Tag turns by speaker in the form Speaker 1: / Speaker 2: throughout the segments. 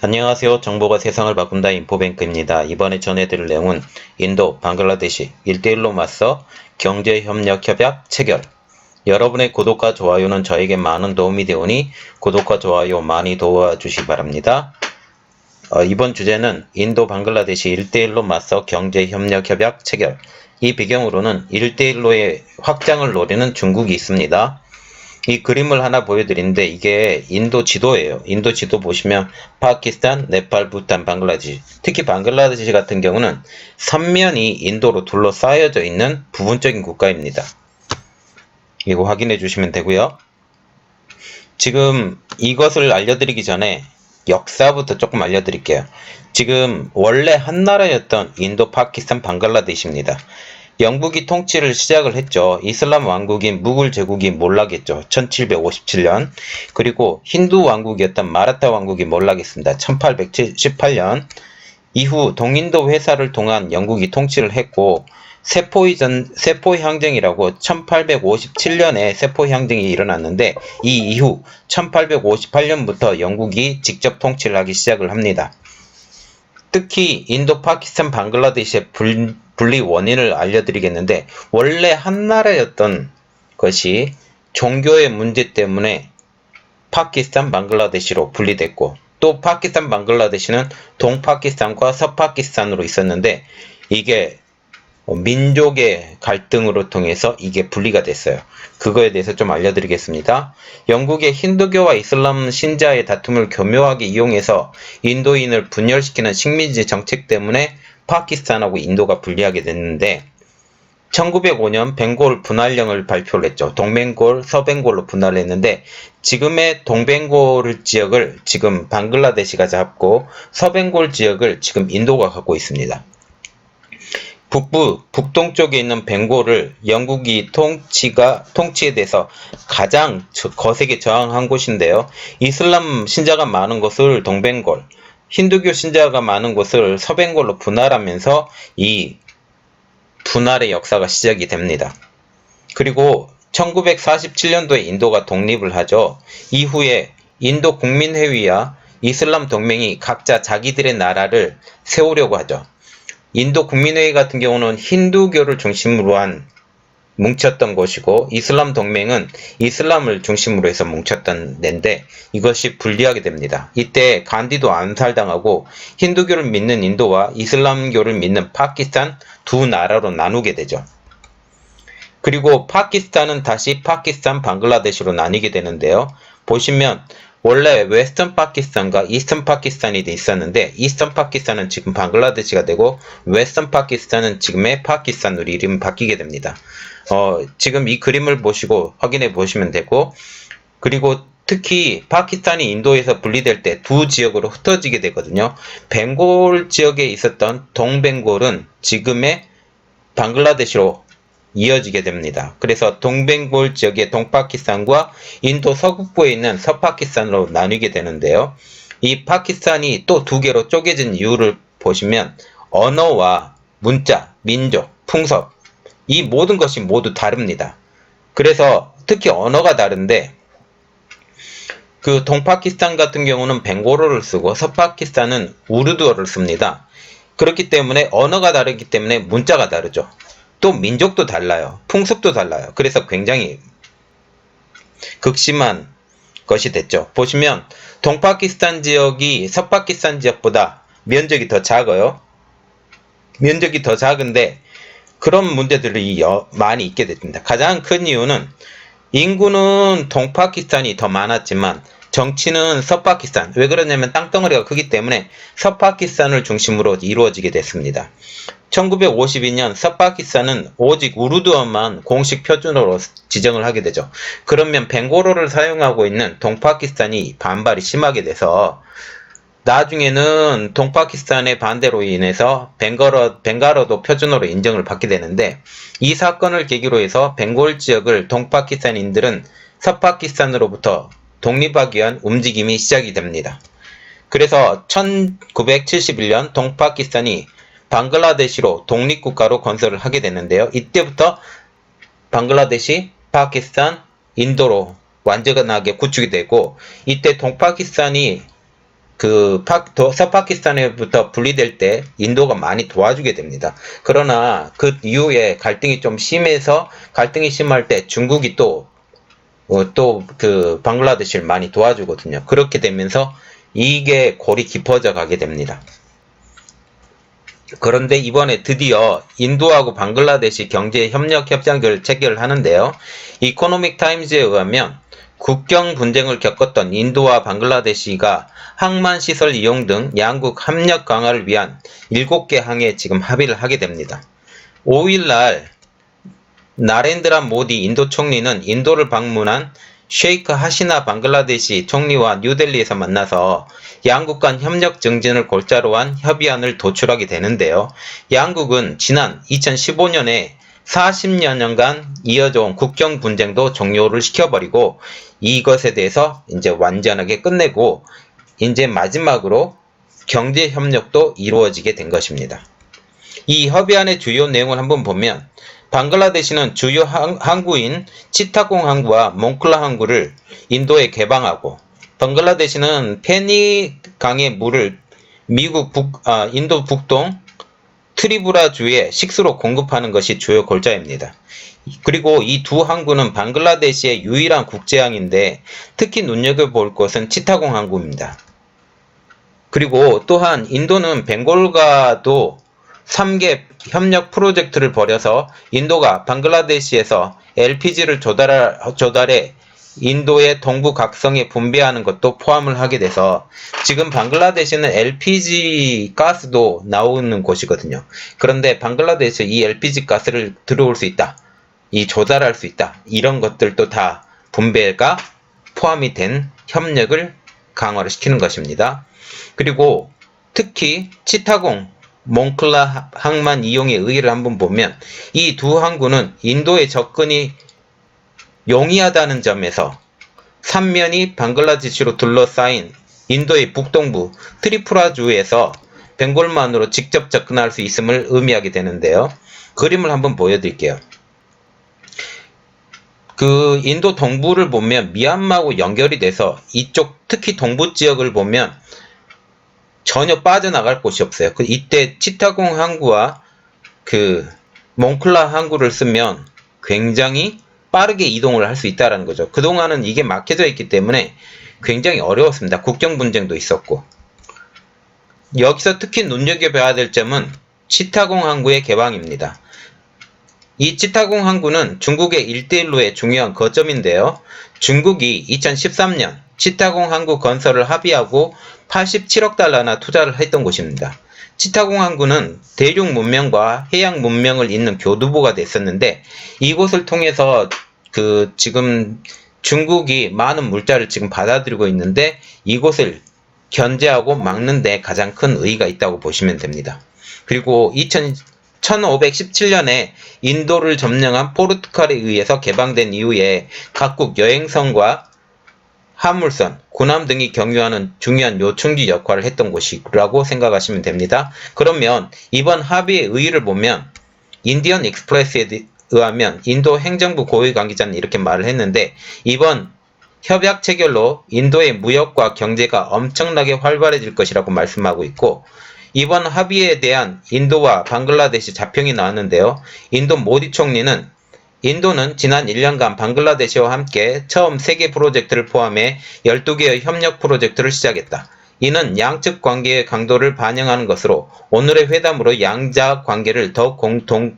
Speaker 1: 안녕하세요. 정보가 세상을 바꾼다 인포뱅크입니다. 이번에 전해드릴 내용은 인도, 방글라데시 1대1로 맞서 경제협력협약 체결. 여러분의 구독과 좋아요는 저에게 많은 도움이 되오니 구독과 좋아요 많이 도와주시 기 바랍니다. 어, 이번 주제는 인도, 방글라데시 1대1로 맞서 경제협력협약 체결. 이 배경으로는 1대1로의 확장을 노리는 중국이 있습니다. 이 그림을 하나 보여드리는데 이게 인도 지도예요. 인도 지도 보시면 파키스탄, 네팔, 부탄, 방글라데시 특히 방글라데시 같은 경우는 삼면이 인도로 둘러싸여져 있는 부분적인 국가입니다. 이거 확인해 주시면 되고요. 지금 이것을 알려드리기 전에 역사부터 조금 알려드릴게요. 지금 원래 한 나라였던 인도, 파키스탄, 방글라데시입니다. 영국이 통치를 시작을 했죠. 이슬람 왕국인 무굴 제국이 몰락했죠. 1757년. 그리고 힌두 왕국이었던 마라타 왕국이 몰락했습니다. 1818년. 이후 동인도 회사를 통한 영국이 통치를 했고 세포의 전 세포 향정이라고 1857년에 세포 향정이 일어났는데 이 이후 1858년부터 영국이 직접 통치를 하기 시작을 합니다. 특히 인도, 파키스탄, 방글라데시의 불, 분리 원인을 알려드리겠는데 원래 한 나라였던 것이 종교의 문제 때문에 파키스탄, 방글라데시로 분리됐고 또 파키스탄, 방글라데시는 동파키스탄과 서파키스탄으로 있었는데 이게 민족의 갈등으로 통해서 이게 분리가 됐어요. 그거에 대해서 좀 알려드리겠습니다. 영국의 힌두교와 이슬람 신자의 다툼을 교묘하게 이용해서 인도인을 분열시키는 식민지 정책 때문에 파키스탄하고 인도가 분리하게 됐는데 1905년 벵골 분할령을 발표를 했죠. 동ben골, 서ben골로 분할을 했는데 지금의 동ben골 지역을 지금 방글라데시가 잡고 서ben골 지역을 지금 인도가 갖고 있습니다. 북부 북동쪽에 있는 벵골을 영국이 통치가 통치에 대해서 가장 거세게 저항한 곳인데요. 이슬람 신자가 많은 곳을 동ben골, 힌두교 신자가 많은 곳을 서ben골로 분할하면서 이 분할의 역사가 시작이 됩니다. 그리고 1947년도에 인도가 독립을 하죠. 이후에 인도 국민회의와 이슬람 동맹이 각자 자기들의 나라를 세우려고 하죠. 인도 국민회의 같은 경우는 힌두교를 중심으로 한 뭉쳤던 것이고 이슬람 동맹은 이슬람을 중심으로 해서 뭉쳤던 데인데 이것이 불리하게 됩니다. 이때 간디도 암살당하고 힌두교를 믿는 인도와 이슬람교를 믿는 파키스탄 두 나라로 나누게 되죠. 그리고 파키스탄은 다시 파키스탄 방글라데시로 나뉘게 되는데요. 보시면 원래 웨스턴 파키스탄과 이스턴 파키스탄이 있었는데 이스턴 파키스탄은 지금 방글라데시가 되고 웨스턴 파키스탄은 지금의 파키스탄으로 이름이 바뀌게 됩니다. 어, 지금 이 그림을 보시고 확인해 보시면 되고 그리고 특히 파키스탄이 인도에서 분리될 때 두 지역으로 흩어지게 되거든요. 벵골 지역에 있었던 동벵골은 지금의 방글라데시로 이어지게 됩니다. 그래서 동ben골 지역의 동파키스탄과 인도 서북부에 있는 서파키스탄으로 나뉘게 되는데요. 이 파키스탄이 또 두 개로 쪼개진 이유를 보시면 언어와 문자, 민족, 풍습 이 모든 것이 모두 다릅니다. 그래서 특히 언어가 다른데 그 동파키스탄 같은 경우는 벵골어를 쓰고 서파키스탄은 우르드어를 씁니다. 그렇기 때문에 언어가 다르기 때문에 문자가 다르죠. 또 민족도 달라요. 풍습도 달라요. 그래서 굉장히 극심한 것이 됐죠. 보시면 동파키스탄 지역이 서파키스탄 지역보다 면적이 더 작아요. 면적이 더 작은데 그런 문제들이 많이 있게 됩니다. 가장 큰 이유는 인구는 동파키스탄이 더 많았지만 정치는 서파키스탄. 왜 그러냐면 땅덩어리가 크기 때문에 서파키스탄을 중심으로 이루어지게 됐습니다. 1952년 서파키스탄은 오직 우르드어만 공식 표준어로 지정을 하게 되죠. 그러면 벵고로를 사용하고 있는 동파키스탄이 반발이 심하게 돼서 나중에는 동파키스탄의 반대로 인해서 벵가러, 벵가로도 표준어로 인정을 받게 되는데 이 사건을 계기로 해서 벵골 지역을 동파키스탄인들은 서파키스탄으로부터 독립하기 위한 움직임이 시작이 됩니다. 그래서 1971년 동파키스탄이 방글라데시로 독립국가로 건설을 하게 됐는데요. 이때부터 방글라데시, 파키스탄, 인도로 완전하게 구축이 되고 이때 동파키스탄이 그 서파키스탄에부터 분리될 때 인도가 많이 도와주게 됩니다. 그러나 그 이후에 갈등이 좀 심해서 갈등이 심할 때 중국이 또 어, 또그 방글라데시를 많이 도와주거든요. 그렇게 되면서 이게 골이 깊어져 가게 됩니다. 그런데 이번에 드디어 인도하고 방글라데시 경제 협력 협상을 체결하는데요. 이코노믹 타임즈에 의하면 국경 분쟁을 겪었던 인도와 방글라데시가 항만 시설 이용 등 양국 협력 강화를 위한 7개 항에 지금 합의를 하게 됩니다. 5일날 나렌드라 모디 인도 총리는 인도를 방문한 쉐이크 하시나 방글라데시 총리와 뉴델리에서 만나서 양국 간 협력 증진을 골자로 한 협의안을 도출하게 되는데요. 양국은 지난 2015년에 40여 년간 이어져 온 국경 분쟁도 종료를 시켜버리고 이것에 대해서 이제 완전하게 끝내고 이제 마지막으로 경제 협력도 이루어지게 된 것입니다. 이 협의안의 주요 내용을 한번 보면 방글라데시는 주요 항- 항구인 치타공 항구와 몽클라 항구를 인도에 개방하고 방글라데시는 페니 강의 물을 미국 북, 아, 인도 북동 트리부라주에 식수로 공급하는 것이 주요 골자입니다. 그리고 이 두 항구는 방글라데시의 유일한 국제항인데 특히 눈여겨볼 것은 치타공 항구입니다. 그리고 또한 인도는 벵골과도 3개 협력 프로젝트를 벌여서 인도가 방글라데시에서 LPG를 조달, 조달해 인도의 동부 각성에 분배하는 것도 포함을 하게 돼서 지금 방글라데시는 LPG 가스도 나오는 곳이거든요. 그런데 방글라데시 이 LPG 가스를 들어올 수 있다. 이 조달할 수 있다. 이런 것들도 다 분배가 포함이 된 협력을 강화를 시키는 것입니다. 그리고 특히 치타공, 몽클라 항만 이용의 의의를 한번 보면 이 두 항구는 인도의 접근이 용이하다는 점에서 삼면이 방글라데시로 둘러싸인 인도의 북동부 트리푸라주에서 벵골만으로 직접 접근할 수 있음을 의미하게 되는데요. 그림을 한번 보여드릴게요. 그 인도 동부를 보면 미얀마하고 연결이 돼서 이쪽 특히 동부 지역을 보면 전혀 빠져나갈 곳이 없어요. 그 이때 치타공 항구와 그 몽클라 항구를 쓰면 굉장히 빠르게 이동을 할 수 있다라는 거죠. 그동안은 이게 막혀져 있기 때문에 굉장히 어려웠습니다. 국경 분쟁도 있었고. 여기서 특히 눈여겨봐야 될 점은 치타공 항구의 개방입니다. 이 치타공 항구는 중국의 일대일로의 중요한 거점인데요. 중국이 2013년 치타공 항구 건설을 합의하고 87억 달러나 투자를 했던 곳입니다. 치타공 항구는 대륙 문명과 해양 문명을 잇는 교두보가 됐었는데 이곳을 통해서 그 지금 중국이 많은 물자를 지금 받아들이고 있는데 이곳을 견제하고 막는 데 가장 큰 의의가 있다고 보시면 됩니다. 그리고 2000, 1517년에 인도를 점령한 포르투갈에 의해서 개방된 이후에 각국 여행선과 화물선, 군함 등이 경유하는 중요한 요충지 역할을 했던 곳이라고 생각하시면 됩니다. 그러면 이번 합의의 의의를 보면 인디언 익스프레스에 의하면 인도 행정부 고위 관계자는 이렇게 말을 했는데 이번 협약 체결로 인도의 무역과 경제가 엄청나게 활발해질 것이라고 말씀하고 있고 이번 합의에 대한 인도와 방글라데시 자평이 나왔는데요. 인도 모디 총리는 인도는 지난 1년간 방글라데시와 함께 처음 세계 프로젝트를 포함해 12개의 협력 프로젝트를 시작했다. 이는 양측 관계의 강도를 반영하는 것으로 오늘의 회담으로 양자 관계를 더욱 공동,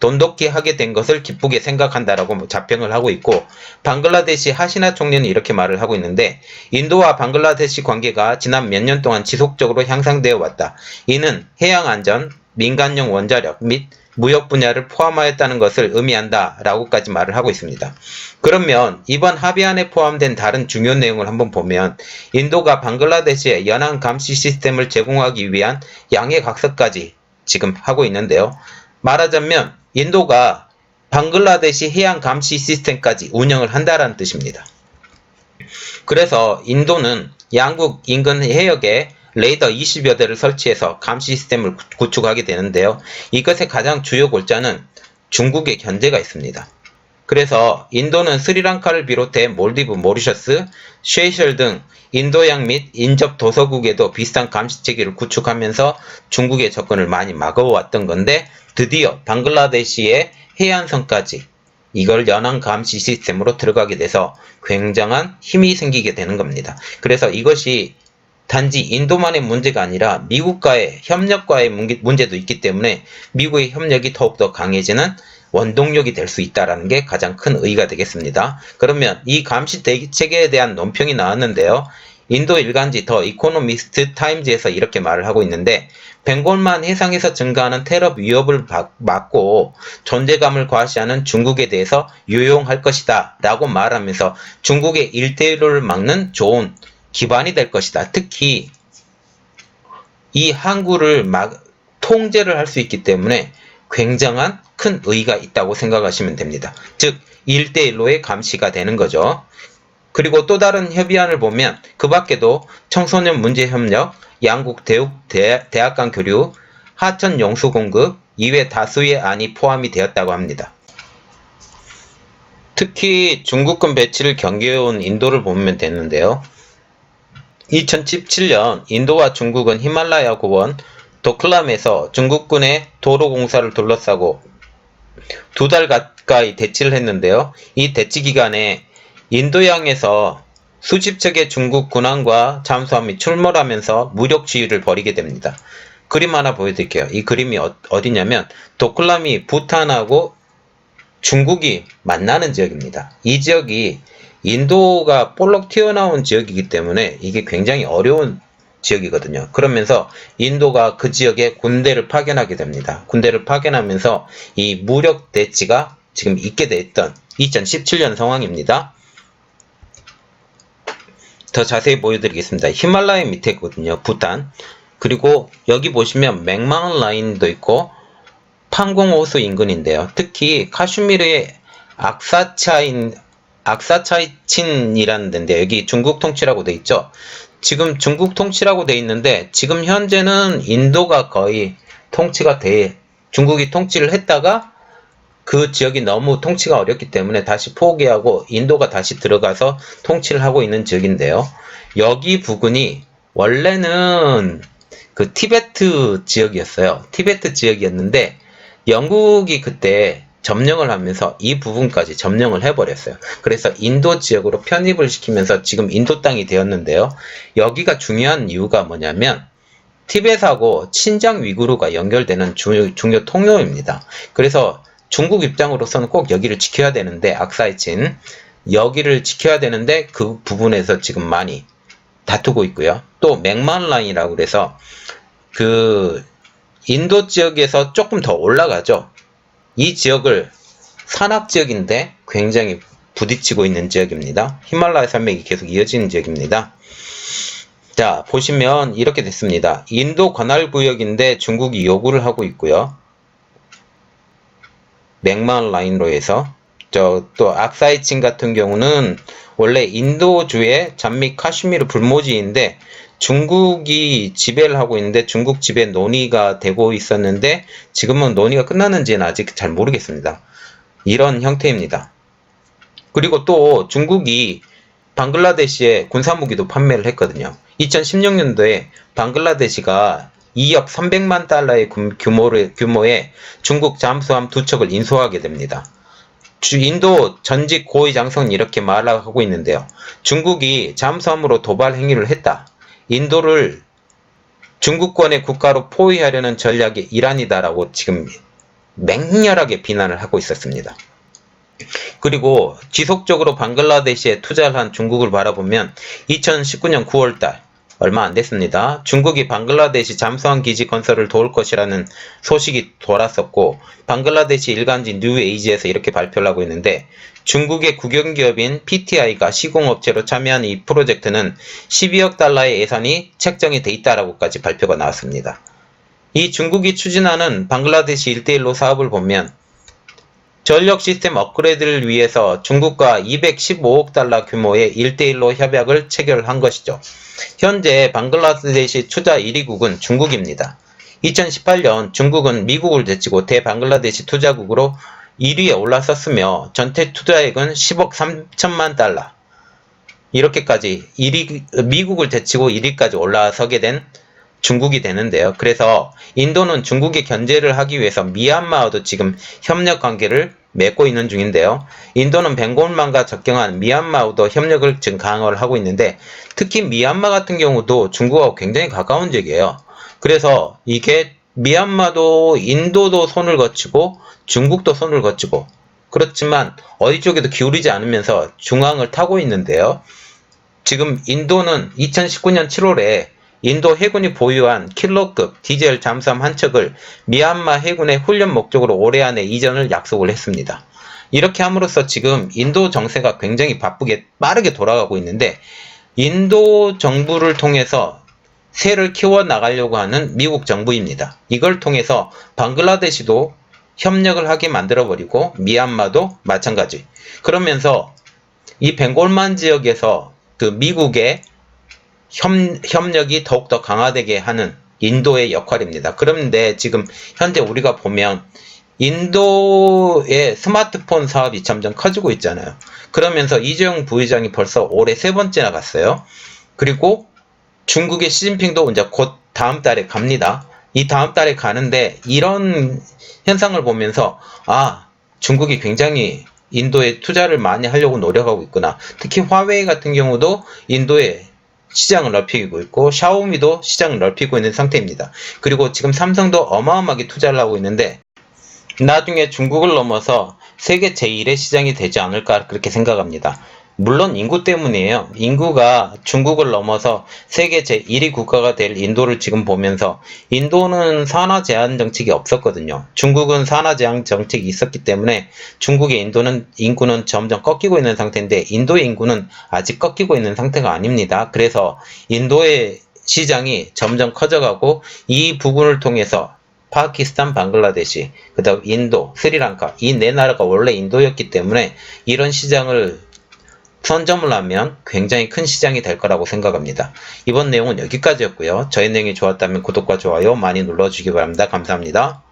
Speaker 1: 돈독히 하게 된 것을 기쁘게 생각한다라고 자평을 하고 있고 방글라데시 하시나 총리는 이렇게 말을 하고 있는데 인도와 방글라데시 관계가 지난 몇 년 동안 지속적으로 향상되어 왔다. 이는 해양 안전, 민간용 원자력 및 무역 분야를 포함하였다는 것을 의미한다 라고까지 말을 하고 있습니다. 그러면 이번 합의안에 포함된 다른 중요 내용을 한번 보면 인도가 방글라데시에 연안 감시 시스템을 제공하기 위한 양해 각서까지 지금 하고 있는데요. 말하자면 인도가 방글라데시 해양 감시 시스템까지 운영을 한다라는 뜻입니다. 그래서 인도는 양국 인근 해역에 레이더 20여 대를 설치해서 감시 시스템을 구축하게 되는데요. 이것의 가장 주요 골자는 중국의 견제가 있습니다. 그래서 인도는 스리랑카를 비롯해 몰디브, 모리셔스, 쉐이셜 등 인도양 및 인접 도서국에도 비슷한 감시 체계를 구축하면서 중국의 접근을 많이 막아왔던 건데 드디어 방글라데시의 해안선까지 이걸 연안 감시 시스템으로 들어가게 돼서 굉장한 힘이 생기게 되는 겁니다. 그래서 이것이 단지 인도만의 문제가 아니라 미국과의 협력과의 문제- 문제도 있기 때문에 미국의 협력이 더욱더 강해지는 원동력이 될 수 있다라는 게 가장 큰 의의가 되겠습니다. 그러면 이 감시 체계에 대한 논평이 나왔는데요. 인도 일간지 더 이코노미스트 타임즈에서 이렇게 말을 하고 있는데 벵골만 해상에서 증가하는 테러 위협을 바- 막고 존재감을 과시하는 중국에 대해서 유용할 것이다 라고 말하면서 중국의 일대일로를 막는 좋은 기반이 될 것이다. 특히 이 항구를 막 통제를 할 수 있기 때문에 굉장한 큰 의의가 있다고 생각하시면 됩니다. 즉 1대1로의 감시가 되는 거죠. 그리고 또 다른 협의안을 보면 그 밖에도 청소년 문제 협력, 양국 대육 대, 대학 간 교류, 하천 용수 공급 이외 다수의 안이 포함이 되었다고 합니다. 특히 중국군 배치를 경계해온 인도를 보면 되는데요. 2017년 인도와 중국은 히말라야 고원 도클람에서 중국군의 도로 공사를 둘러싸고 두 달 가까이 대치를 했는데요. 이 대치 기간에 인도양에서 수십 척의 중국 군함과 잠수함이 출몰하면서 무력 지휘를 벌이게 됩니다. 그림 하나 보여드릴게요. 이 그림이 어, 어디냐면 도클람이 부탄하고 중국이 만나는 지역입니다. 이 지역이 인도가 볼록 튀어나온 지역이기 때문에 이게 굉장히 어려운 지역이거든요. 그러면서 인도가 그 지역에 군대를 파견하게 됩니다. 군대를 파견하면서 이 무력 대치가 지금 있게 됐던 2017년 상황입니다. 더 자세히 보여드리겠습니다. 히말라야 밑에 있거든요. 부탄. 그리고 여기 보시면 맥마운 라인도 있고 판공호수 인근인데요. 특히 카슈미르의 악사차인 악사차이친이라는 데인데 여기 중국 통치라고 돼 있죠. 지금 중국 통치라고 돼 있는데 지금 현재는 인도가 거의 통치가 돼 중국이 통치를 했다가 그 지역이 너무 통치가 어렵기 때문에 다시 포기하고 인도가 다시 들어가서 통치를 하고 있는 지역인데요. 여기 부근이 원래는 그 티베트 지역이었어요. 티베트 지역이었는데 영국이 그때 점령을 하면서 이 부분까지 점령을 해버렸어요. 그래서 인도 지역으로 편입을 시키면서 지금 인도 땅이 되었는데요. 여기가 중요한 이유가 뭐냐면 티벳하고 친장 위구르가 연결되는 주, 중요 통로입니다. 그래서 중국 입장으로서는 꼭 여기를 지켜야 되는데 악사이 친 여기를 지켜야 되는데 그 부분에서 지금 많이 다투고 있고요. 또 맥만 라인이라고 그래서 그 인도 지역에서 조금 더 올라가죠. 이 지역을 산악 지역인데 굉장히 부딪히고 있는 지역입니다. 히말라야 산맥이 계속 이어지는 지역입니다. 자, 보시면 이렇게 됐습니다. 인도 관할 구역인데 중국이 요구를 하고 있고요. 맥만 라인로 해서 저 또 악사이친 같은 경우는 원래 인도주의 잔미 카슈미르 불모지인데 중국이 지배를 하고 있는데 중국 지배 논의가 되고 있었는데 지금은 논의가 끝났는지는 아직 잘 모르겠습니다. 이런 형태입니다. 그리고 또 중국이 방글라데시에 군사무기도 판매를 했거든요. 2016년도에 방글라데시가 2억 300만 달러의 규모를, 규모의 중국 잠수함 두 척을 인수하게 됩니다. 주 인도 전직 고위 장성은 이렇게 말하고 있는데요. 중국이 잠수함으로 도발 행위를 했다. 인도를 중국권의 국가로 포위하려는 전략의 일환이다라고 지금 맹렬하게 비난을 하고 있었습니다. 그리고 지속적으로 방글라데시에 투자를 한 중국을 바라보면 2019년 9월달 얼마 안 됐습니다. 중국이 방글라데시 잠수함 기지 건설을 도울 것이라는 소식이 돌았었고 방글라데시 일간지 뉴에이지에서 이렇게 발표를 하고 있는데 중국의 국영기업인 PTI가 시공업체로 참여한 이 프로젝트는 12억 달러의 예산이 책정이 돼 있다라고까지 발표가 나왔습니다. 이 중국이 추진하는 방글라데시 1대1로 사업을 보면 전력 시스템 업그레이드를 위해서 중국과 215억 달러 규모의 1대1로 협약을 체결한 것이죠. 현재 방글라데시 투자 1위국은 중국입니다. 2018년 중국은 미국을 제치고 대방글라데시 투자국으로 1위에 올라섰으며 전체 투자액은 10억 3천만 달러. 이렇게까지 1위, 미국을 제치고 1위까지 올라서게 된 중국이 되는데요. 그래서 인도는 중국의 견제를 하기 위해서 미얀마와도 지금 협력 관계를 맺고 있는 중인데요. 인도는 벵골만과 접경한 미얀마와도 협력을 지금 강화를 하고 있는데 특히 미얀마 같은 경우도 중국하고 굉장히 가까운 지역이에요. 그래서 이게 미얀마도 인도도 손을 거치고 중국도 손을 거치고 그렇지만 어디 쪽에도 기울이지 않으면서 중앙을 타고 있는데요. 지금 인도는 2019년 7월에 인도 해군이 보유한 킬러급 디젤 잠수함 한 척을 미얀마 해군의 훈련 목적으로 올해 안에 이전을 약속을 했습니다. 이렇게 함으로써 지금 인도 정세가 굉장히 바쁘게 빠르게 돌아가고 있는데 인도 정부를 통해서 새를 키워 나가려고 하는 미국 정부입니다. 이걸 통해서 방글라데시도 협력을 하게 만들어 버리고 미얀마도 마찬가지. 그러면서 이 벵골만 지역에서 그 미국의 협, 협 력이 더욱더 강화되게 하는 인도의 역할입니다. 그런데 지금 현재 우리가 보면 인도의 스마트폰 사업이 점점 커지고 있잖아요. 그러면서 이재용 부회장이 벌써 올해 세 번째 나 갔어요. 그리고 중국의 시진핑도 이제 곧 다음 달에 갑니다. 이 다음 달에 가는데 이런 현상을 보면서 아 중국이 굉장히 인도에 투자를 많이 하려고 노력하고 있구나. 특히 화웨이 같은 경우도 인도에 시장을 넓히고 있고 샤오미도 시장을 넓히고 있는 상태입니다. 그리고 지금 삼성도 어마어마하게 투자를 하고 있는데 나중에 중국을 넘어서 세계 제1의 시장이 되지 않을까 그렇게 생각합니다. 물론 인구 때문이에요. 인구가 중국을 넘어서 세계 제1위 국가가 될 인도를 지금 보면서 인도는 산화 제한 정책이 없었거든요. 중국은 산화 제한 정책이 있었기 때문에 중국의 인도는 인구는 점점 꺾이고 있는 상태인데 인도의 인구는 아직 꺾이고 있는 상태가 아닙니다. 그래서 인도의 시장이 점점 커져가고 이 부분을 통해서 파키스탄, 방글라데시, 그다음 인도, 스리랑카 이 네 나라가 원래 인도였기 때문에 이런 시장을 선점을 하면 굉장히 큰 시장이 될 거라고 생각합니다. 이번 내용은 여기까지였고요. 저희 내용이 좋았다면 구독과 좋아요 많이 눌러주기 바랍니다. 감사합니다.